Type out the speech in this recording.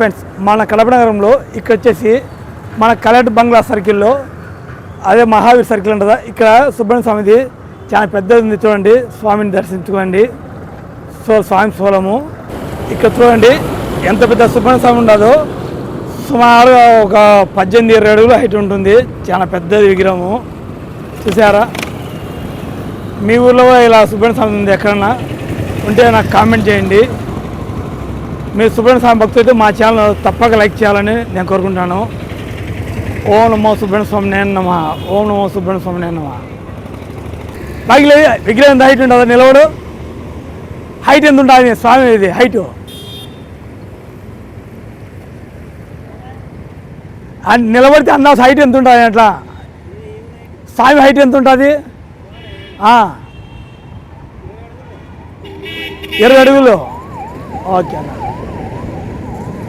Friends మన కడప నగరంలో ఇక్కడ వచ్చేసి మన కలెక్ట్ బంగ్లా సర్కిల్లో అదే మహావీర్ సర్కిల్ ఉంటుందా ఇక్కడ సుబ్రహ్మణ్య స్వామిది చాలా పెద్దది ఉంది చూడండి స్వామిని దర్శించుకోండి. సో స్వామి సోలము. ఇక్కడ చూడండి ఎంత పెద్ద సుబ్రహ్మణ్య స్వామి ఉండదో సుమారు ఒక పద్దెనిమిది ఇరవై అడుగులు హైట్ ఉంటుంది చాలా పెద్దది విగ్రహము. చూసారా? మీ ఊర్లో ఇలా సుబ్రహ్మణ్య స్వామి ఉంది ఎక్కడన్నా ఉంటే నాకు కామెంట్ చేయండి. మీరు సుబ్రహ్మణ్య స్వామి భక్తులైతే మా ఛానల్ తప్పక లైక్ చేయాలని నేను కోరుకుంటాను. ఓం నమో సుబ్రహ్మణ్య స్వామి నేను నమ. ఓం నమో సుబ్రహ్మణ్య స్వామి నేను నమ పైకి విగ్రహం ఎంత హైట్ ఉంటుందా నిలవడు హైట్ ఎంత ఉంటుంది స్వామి ఇది హైట్ నిలబడితే అన్న హైట్ ఎంత ఉంటుంది అట్లా? స్వామి హైట్ ఎంత ఉంటుంది? ఇరవై అడుగులు. ఓకే అన్న.